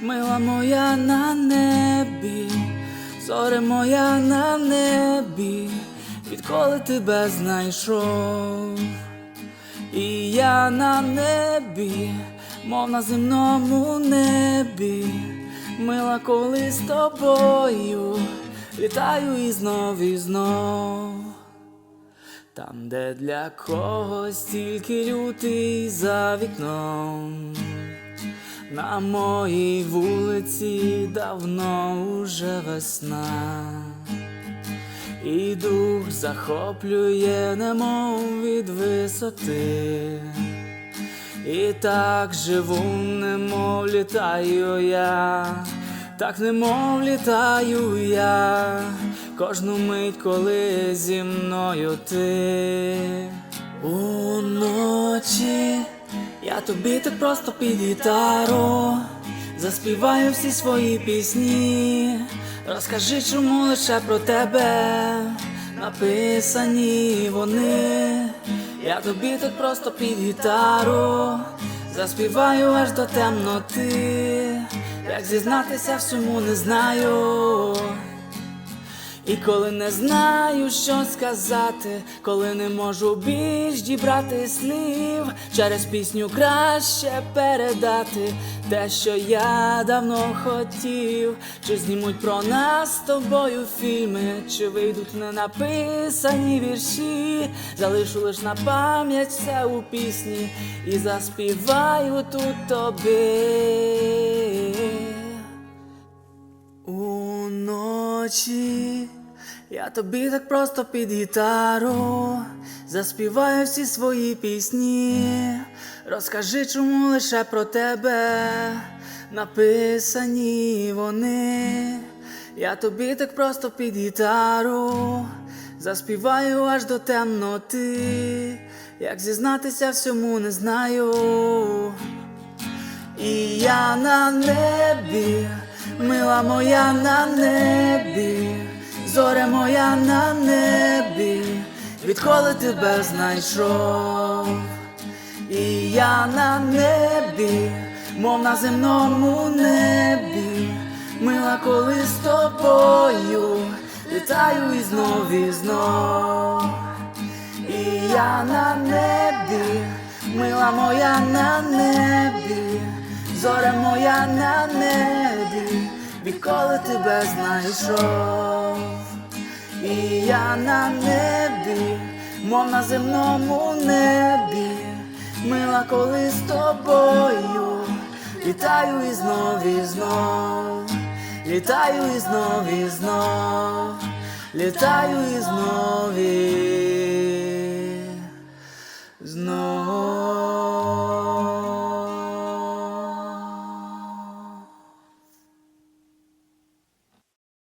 мила моя на небі, зоре моя на небі, відколи тебе знайшов, і я на небі, мов на земному небі, мила, коли з тобою літаю і знов і знов. Там, де для когось тільки лютий за вікном, на моїй вулиці давно уже весна, і дух захоплює, немов від висоти, і так живу, немов літаю я, так немов літаю я, кожну мить, коли зі мною ти. Уночі, я тобі так просто під гітару заспіваю всі свої пісні. Розкажи, чому лише про тебе написані вони. Я тобі так просто під гітару заспіваю аж до темноти. Як зізнатися всьому не знаю. І коли не знаю, що сказати, коли не можу більш дібрати слів, через пісню краще передати те, що я давно хотів, чи знімуть про нас з тобою фільми, чи вийдуть не написані вірші, залишу лиш на пам'ять все у пісні і заспіваю тут тобі. Уночі я тобі так просто під гітару заспіваю всі свої пісні. Розкажи, чому лише про тебе написані вони. Я тобі так просто під гітару заспіваю аж до темноти. Як зізнатися всьому не знаю. І я на небі, мила моя на небі, зоре моя на небі, відколи тебе знайшов. І я на небі, мов на земному небі, мила, коли з тобою літаю і знов і знов. І я на небі, мила моя на небі, зоре моя на небі, відколи тебе знайшов, і я на небі, мов на земному небі, мила коли з тобою, літаю і знов, і знов, літаю і знов, і знов, літаю і знов, і знов.